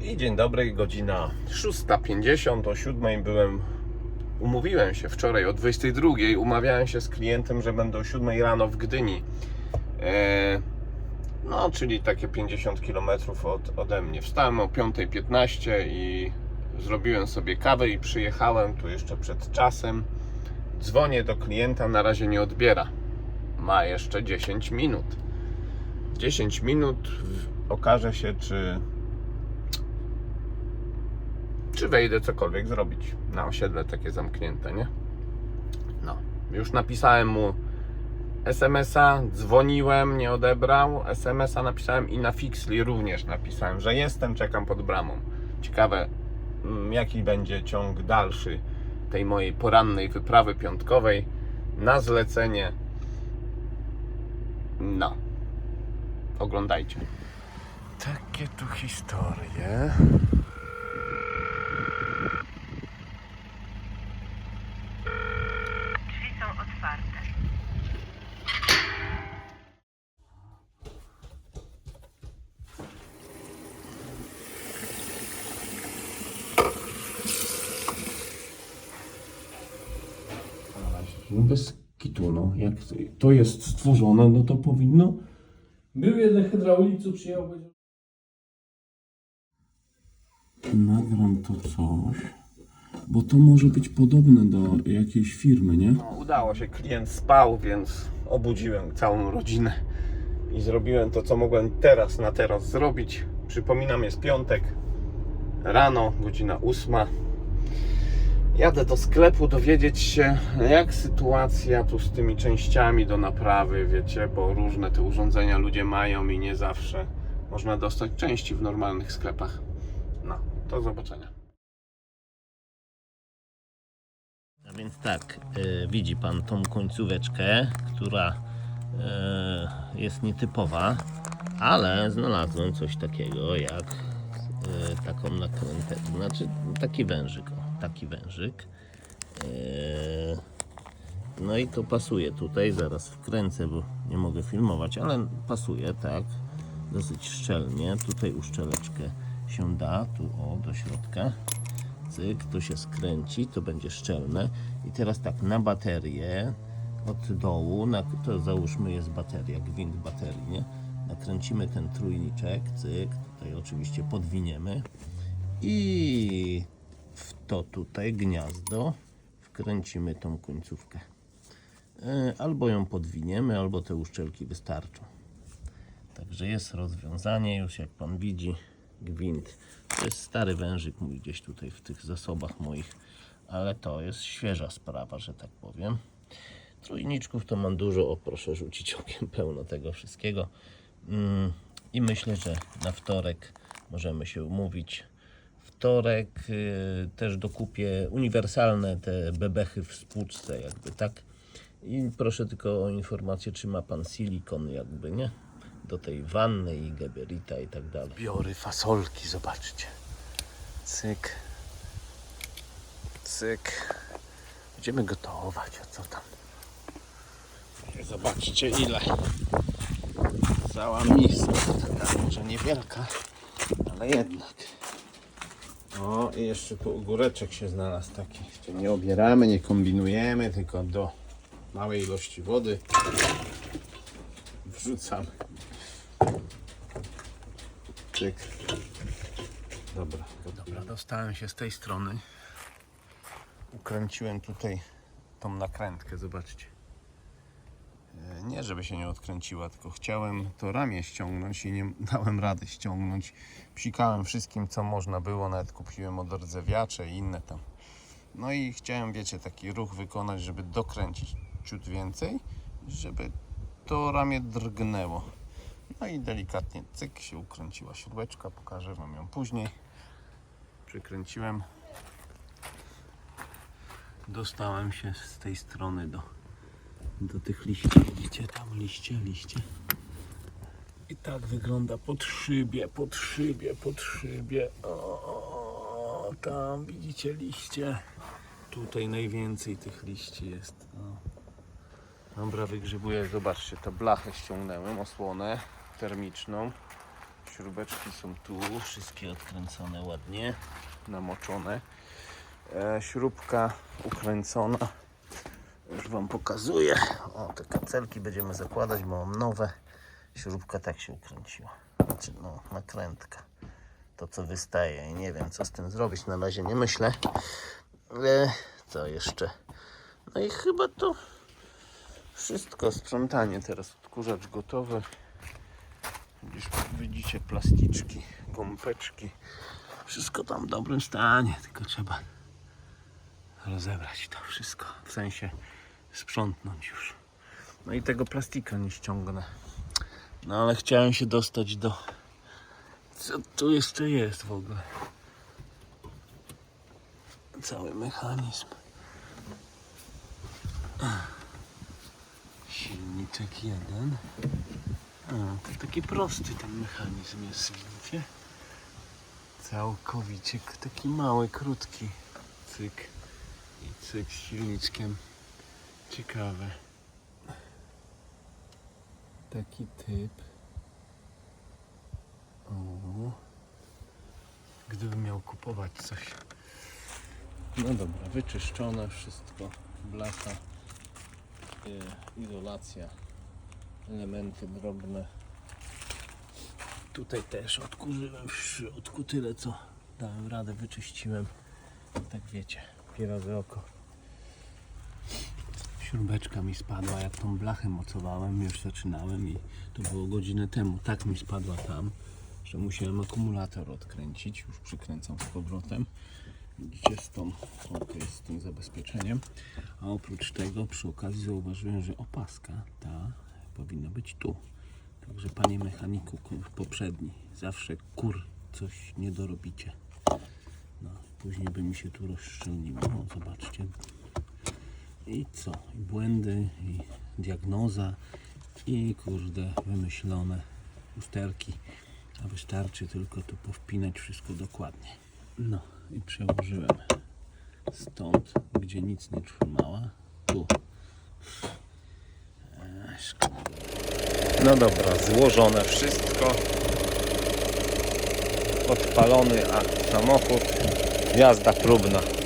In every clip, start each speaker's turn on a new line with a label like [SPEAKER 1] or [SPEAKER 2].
[SPEAKER 1] I dzień dobry, godzina 6.50. O 7.00 byłem, umówiłem się wczoraj o 22.00. Umawiałem się z klientem, że będę o 7.00 rano w Gdyni. E, no, czyli takie 50 km od, ode mnie. Wstałem o 5.15 i zrobiłem sobie kawę i przyjechałem tu jeszcze przed czasem. Dzwonię do klienta, na razie nie odbiera. Ma jeszcze 10 minut. 10 minut w- okaże się, czy czy wejdę cokolwiek zrobić na osiedle takie zamknięte, nie? No, już napisałem mu SMS-a, dzwoniłem, nie odebrał. SMS-a napisałem i na Fixly również napisałem, że jestem, czekam pod bramą. Ciekawe, mm, jaki będzie ciąg dalszy tej mojej porannej wyprawy piątkowej na zlecenie. No, oglądajcie. Takie tu historie.
[SPEAKER 2] Drzwi są otwarte.
[SPEAKER 1] No bez kitu, no. Jak to jest stworzone, no to powinno.
[SPEAKER 3] Był jeden hydraulik, co przyjechał
[SPEAKER 4] Nagram to coś, bo to może być podobne do jakiejś firmy, nie?
[SPEAKER 1] No, udało się, klient spał, więc obudziłem całą rodzinę i zrobiłem to, co mogłem teraz na teraz zrobić. Przypominam, jest piątek, rano, godzina ósma. Jadę do sklepu dowiedzieć się, jak sytuacja tu z tymi częściami do naprawy, wiecie, bo różne te urządzenia ludzie mają i nie zawsze można dostać części w normalnych sklepach. No, do zobaczenia.
[SPEAKER 5] A więc tak, e, widzi Pan tą końcóweczkę, która e, jest nietypowa, ale znalazłem coś takiego jak e, taką nakrętę, znaczy taki wężyk, taki wężyk. E, no i to pasuje tutaj, zaraz wkręcę, bo nie mogę filmować, ale pasuje tak, dosyć szczelnie. Tutaj uszczeleczkę się da, tu o, do środka cyk, to się skręci, to będzie szczelne. I teraz tak, na baterię od dołu, na, to załóżmy jest bateria, gwint baterii, nie? Nakręcimy ten trójniczek, cyk, tutaj oczywiście podwiniemy i w to tutaj gniazdo wkręcimy tą końcówkę. E, Albo ją podwiniemy, albo te uszczelki wystarczą. Także jest rozwiązanie, już jak pan widzi, gwint. To jest stary wężyk mój gdzieś tutaj w tych zasobach moich, ale to jest świeża sprawa, że tak powiem. Trójniczków to mam dużo, o proszę rzucić okiem pełno tego wszystkiego. Mm, I myślę, że na wtorek możemy się umówić. Wtorek y, też dokupię uniwersalne te bebechy w spłuczce, jakby tak. I proszę tylko o informację, czy ma pan silikon, jakby nie? Do tej wanny i geberita i tak dalej.
[SPEAKER 1] Biory, fasolki, zobaczcie. Cyk. Cyk. Będziemy gotować, a co tam? Zobaczcie ile. Cała miska, taka może niewielka, ale jednak. O, i jeszcze tu ogóreczek się znalazł taki. Jeszcze nie obieramy, nie kombinujemy, tylko do małej ilości wody wrzucamy. Cyk. Dobra, dobra, dostałem się z tej strony. Ukręciłem tutaj tą nakrętkę, zobaczcie. Nie, żeby się nie odkręciła, tylko chciałem to ramię ściągnąć i nie dałem rady ściągnąć. Psikałem wszystkim, co można było, nawet kupiłem odrdzewiacze i inne tam. No i chciałem, wiecie, taki ruch wykonać, żeby dokręcić ciut więcej, żeby to ramię drgnęło. No i delikatnie cyk się ukręciła śrubeczka, pokażę Wam ją później. Przykręciłem. Dostałem się z tej strony do, do tych liści. Widzicie tam liście, liście. I tak wygląda pod szybie, pod szybie, pod szybie. O, tam widzicie liście. Tutaj najwięcej tych liści jest. O. Dobra, wygrzebuję. Zobaczcie, tę blachę ściągnąłem, osłonę termiczną. Śrubeczki są tu,
[SPEAKER 5] Wszystkie odkręcone ładnie.
[SPEAKER 1] namoczone. E, śrubka ukręcona.
[SPEAKER 5] Już Wam pokazuję. O, te kapcelki będziemy zakładać, bo mam nowe. Śrubka tak się ukręciła. Znaczy, no, nakrętka. To, co wystaje. I nie wiem, co z tym zrobić. Na razie nie myślę. E, co jeszcze? No i chyba to
[SPEAKER 1] Wszystko, sprzątanie teraz, odkurzacz gotowy. Widzisz, widzicie plasticzki, gąbeczki. Wszystko tam w dobrym stanie, tylko trzeba rozebrać to wszystko. W sensie sprzątnąć już. No i tego plastika nie ściągnę. No ale chciałem się dostać do... Co tu jeszcze jest w ogóle? Cały mechanizm. Silniczek jeden. A, to taki prosty ten mechanizm jest, widzicie? Całkowicie taki mały, krótki. Cyk i cyk z silniczkiem. Ciekawe. Taki typ. O. Gdybym miał kupować coś. No dobra, wyczyszczone wszystko. Blata e, izolacja, elementy drobne. Tutaj też odkurzyłem w środku tyle co dałem radę, wyczyściłem. Tak wiecie, razy oko. Śrubeczka mi spadła, jak tą blachę mocowałem, już zaczynałem i to było godzinę temu. Tak mi spadła tam, że musiałem akumulator odkręcić. Już przykręcam z powrotem. Widzicie, z tą, ok, z tym zabezpieczeniem. A oprócz tego przy okazji zauważyłem, że opaska ta powinna być tu. Także panie mechaniku poprzedni, zawsze kur coś nie dorobicie. No, później by mi się tu rozszczelniło. O, zobaczcie. I co? I błędy, i diagnoza, i kurde wymyślone usterki. A wystarczy tylko tu powpinać wszystko dokładnie. No i przełożyłem stąd, gdzie nic nie trzymała, tu. No dobra, złożone wszystko. Odpalony a samochód. Jazda próbna.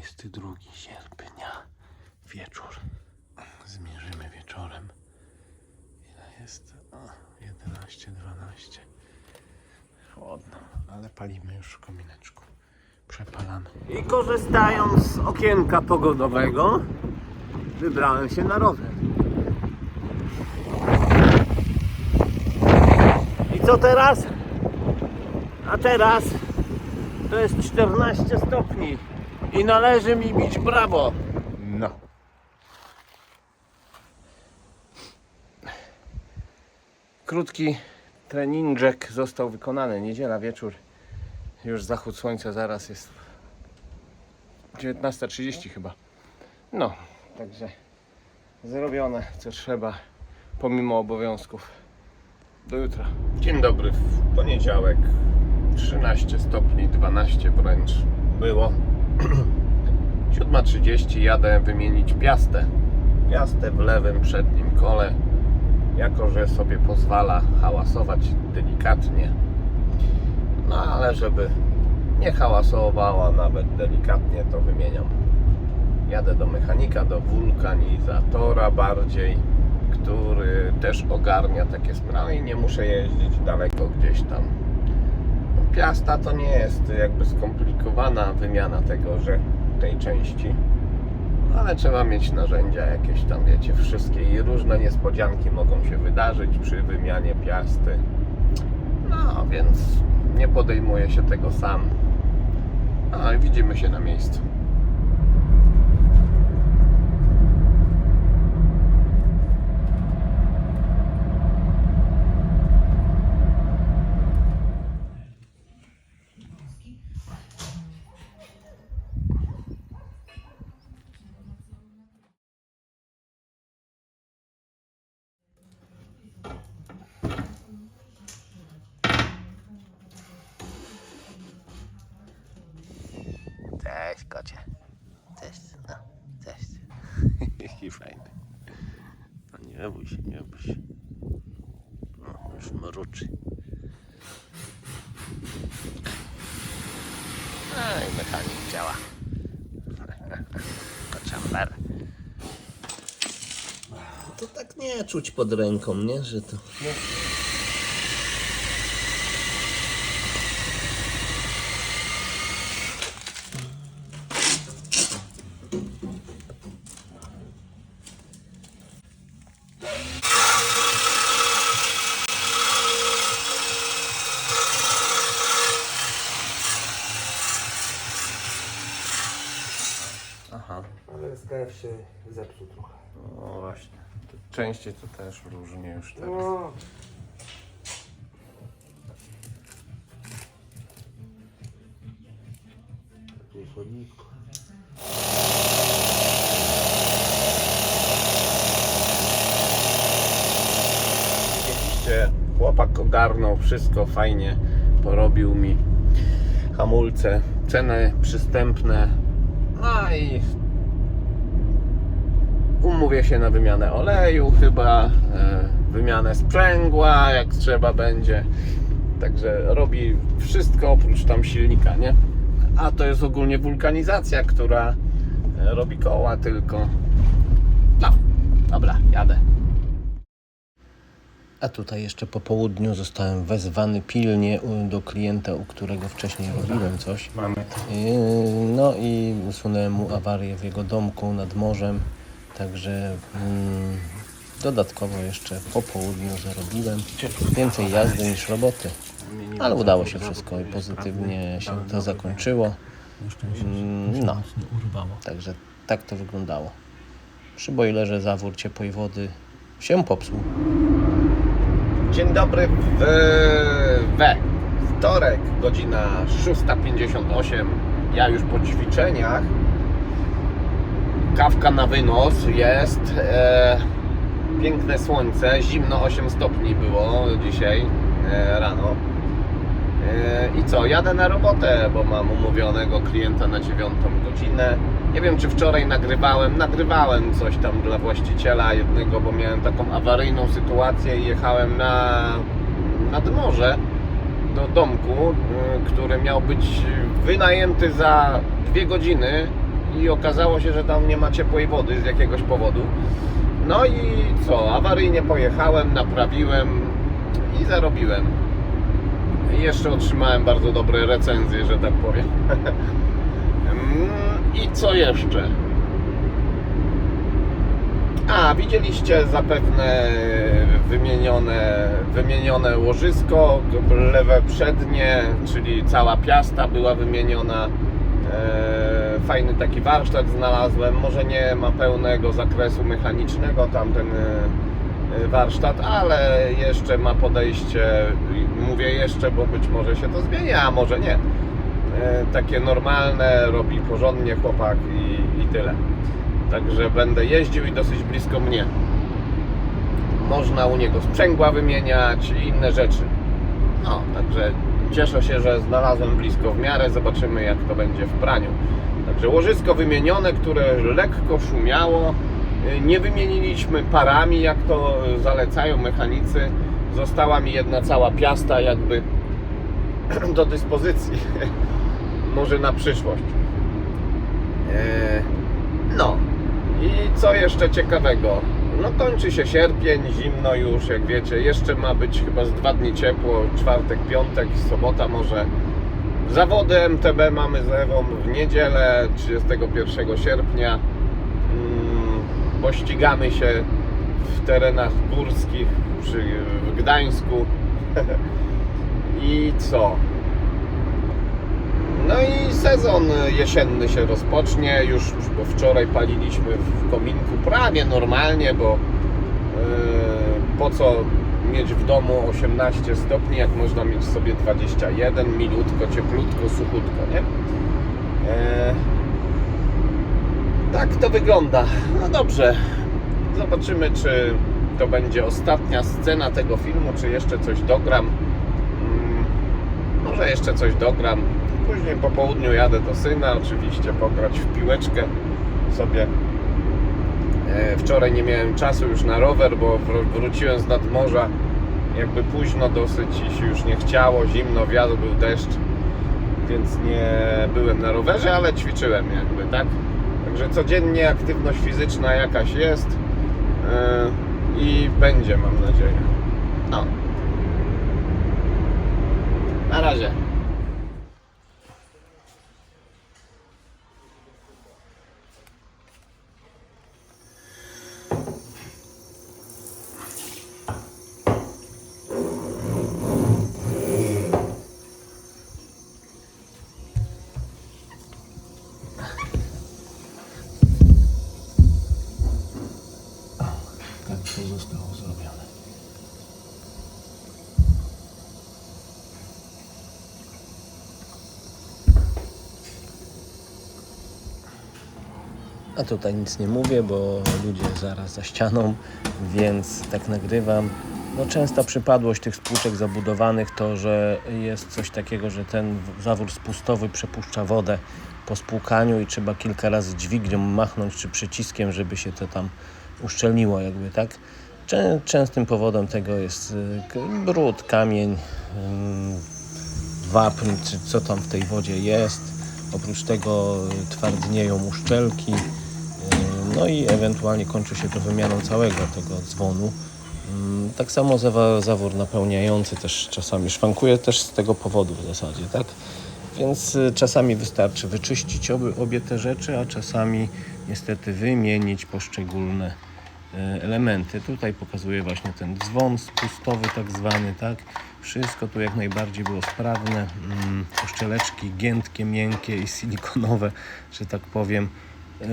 [SPEAKER 1] 22 sierpnia, wieczór. Zmierzymy wieczorem. Ile jest? O, 11, 12. Chłodno, ale palimy już w komineczku. Przepalamy.
[SPEAKER 5] I korzystając z okienka pogodowego, wybrałem się na rower. I co teraz? A teraz to jest 14 stopni i należy mi bić brawo.
[SPEAKER 1] No. Krótki treninżek został wykonany. Niedziela wieczór. Już zachód słońca zaraz jest 19.30 chyba. No, także zrobione co trzeba pomimo obowiązków. Do jutra. Dzień dobry, w poniedziałek 13 stopni, 12 wręcz było. 7.30 jadę wymienić piastę. Piastę w lewym przednim kole, jako że sobie pozwala hałasować delikatnie. No ale żeby nie hałasowała nawet delikatnie, to wymieniam. Jadę do mechanika, do wulkanizatora bardziej, który też ogarnia takie sprawy i nie muszę jeździć daleko gdzieś tam. Piasta to nie jest jakby skomplikowana wymiana tego, że tej części. Ale trzeba mieć narzędzia jakieś tam, wiecie, wszystkie i różne niespodzianki mogą się wydarzyć przy wymianie piasty. No, więc nie podejmuję się tego sam. No i widzimy się na miejscu.
[SPEAKER 5] Cześć kocie. Cześć. No, cześć.
[SPEAKER 1] Jaki fajny. No nie bój się, nie bój się.
[SPEAKER 5] mruczy. A i mechanik działa. To chamber. To tak nie czuć pod ręką, nie? Że to... Aha.
[SPEAKER 1] Ale SKF się zepsuł trochę. No właśnie. To częściej to też różnie już teraz.
[SPEAKER 2] No. Takie chodniku.
[SPEAKER 1] Widzieliście, chłopak ogarnął wszystko fajnie, porobił mi hamulce, ceny przystępne, no i umówię się na wymianę oleju chyba, e, wymianę sprzęgła jak trzeba będzie, także robi wszystko oprócz tam silnika, nie? A to jest ogólnie wulkanizacja, która e, robi koła tylko. No, dobra, jadę.
[SPEAKER 5] A tutaj jeszcze po południu zostałem wezwany pilnie do klienta, u którego wcześniej robiłem coś.
[SPEAKER 1] Mamy to.
[SPEAKER 5] No i usunąłem mu awarię w jego domku nad morzem. Także mm, dodatkowo jeszcze po południu zarobiłem więcej jazdy niż roboty. Ale udało się wszystko i pozytywnie się to zakończyło. Mm, No, także tak to wyglądało. Przy bojlerze zawór ciepłej wody się popsuł.
[SPEAKER 1] Dzień dobry w, we wtorek, godzina 6.58. Ja już po ćwiczeniach. Kawka na wynos jest. E, piękne słońce, zimno 8 stopni było dzisiaj e, rano. E, I co, jadę na robotę, bo mam umówionego klienta na 9 godzinę. Nie wiem, czy wczoraj nagrywałem. Nagrywałem coś tam dla właściciela jednego, bo miałem taką awaryjną sytuację i jechałem na, nad morze do domku, y, który miał być wynajęty za dwie godziny i okazało się, że tam nie ma ciepłej wody z jakiegoś powodu. No i co, awaryjnie pojechałem, naprawiłem i zarobiłem. I jeszcze otrzymałem bardzo dobre recenzje, że tak powiem. I co jeszcze? A, widzieliście zapewne wymienione, wymienione łożysko, lewe przednie, czyli cała piasta była wymieniona. E, fajny taki warsztat znalazłem. Może nie ma pełnego zakresu mechanicznego tamten e, warsztat, ale jeszcze ma podejście, mówię jeszcze, bo być może się to zmieni, a może nie. E, takie normalne, robi porządnie chłopak i, i tyle. Także będę jeździł i dosyć blisko mnie. Można u niego sprzęgła wymieniać i inne rzeczy. No, także cieszę się, że znalazłem blisko w miarę. Zobaczymy, jak to będzie w praniu. Także łożysko wymienione, które lekko szumiało. Y, Nie wymieniliśmy parami, jak to zalecają mechanicy. Została mi jedna cała piasta, jakby do dyspozycji. Może na przyszłość. Eee, No. I co jeszcze ciekawego? No kończy się sierpień, zimno już, jak wiecie. Jeszcze ma być chyba z dwa dni ciepło, czwartek, piątek, sobota może. Zawody MTB mamy z Ewą w niedzielę, 31 sierpnia. Mm, Pościgamy się w terenach górskich przy, w Gdańsku. I co? No i sezon jesienny się rozpocznie. Już wczoraj paliliśmy w kominku prawie normalnie, bo yy, po co mieć w domu 18 stopni, jak można mieć sobie 21, milutko, cieplutko, suchutko, nie? Yy, tak to wygląda. No dobrze. Zobaczymy, czy to będzie ostatnia scena tego filmu, czy jeszcze coś dogram. Mm, Może jeszcze coś dogram. Później po południu jadę do syna, oczywiście pograć w piłeczkę sobie. E, Wczoraj nie miałem czasu już na rower, bo wr- wróciłem z nadmorza jakby późno dosyć i się już nie chciało, zimno, wiatr, był deszcz, więc nie byłem na rowerze, ale ćwiczyłem jakby, tak? Także codziennie aktywność fizyczna jakaś jest yy, i będzie, mam nadzieję. No. Na razie.
[SPEAKER 4] Tak to zostało zrobione.
[SPEAKER 5] A tutaj nic nie mówię, bo ludzie zaraz za ścianą, więc tak nagrywam. No, częsta przypadłość tych spłuczek zabudowanych to, że jest coś takiego, że ten zawór spustowy przepuszcza wodę po spłukaniu i trzeba kilka razy dźwignią machnąć czy przyciskiem, żeby się to tam uszczelniło jakby, tak? Czę, częstym powodem tego jest y, brud, kamień, wapń, czy co tam w tej wodzie jest. Oprócz tego y, twardnieją uszczelki, no i ewentualnie kończy się to wymianą całego tego dzwonu. Mm, Tak samo zawór napełniający też czasami szwankuje też z tego powodu w zasadzie, tak? Więc y, czasami wystarczy wyczyścić obie, te rzeczy, a czasami niestety wymienić poszczególne y, elementy. Tutaj pokazuję właśnie ten dzwon spustowy tak zwany, tak? Wszystko tu jak najbardziej było sprawne. Mm, Uszczeleczki giętkie, miękkie i silikonowe, że tak powiem. Y,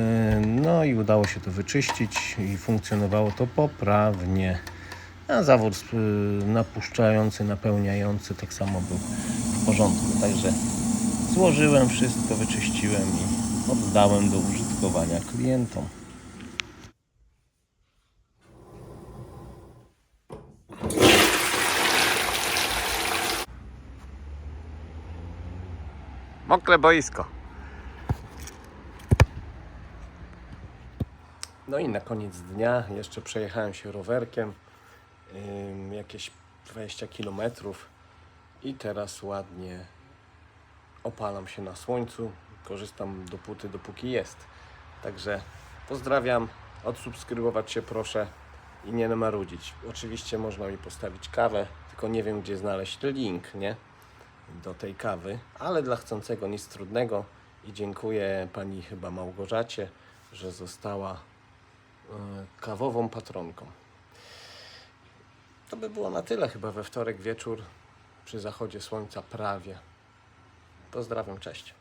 [SPEAKER 5] No i udało się to wyczyścić i funkcjonowało to poprawnie. A zawór y, napuszczający, napełniający tak samo był w porządku. Także złożyłem wszystko, wyczyściłem i oddałem do użytkowania klientom.
[SPEAKER 1] Mokre boisko.
[SPEAKER 5] No i na koniec dnia jeszcze przejechałem się rowerkiem jakieś 20 km i teraz ładnie opalam się na słońcu. Korzystam dopóty, dopóki jest. Także pozdrawiam, odsubskrybować się proszę i nie namarudzić. Oczywiście można mi postawić kawę, tylko nie wiem gdzie znaleźć link, nie? Do tej kawy, ale dla chcącego nic trudnego i dziękuję pani chyba Małgorzacie, że została kawową patronką. To by było na tyle chyba we wtorek wieczór przy zachodzie słońca prawie. Pozdrawiam, cześć.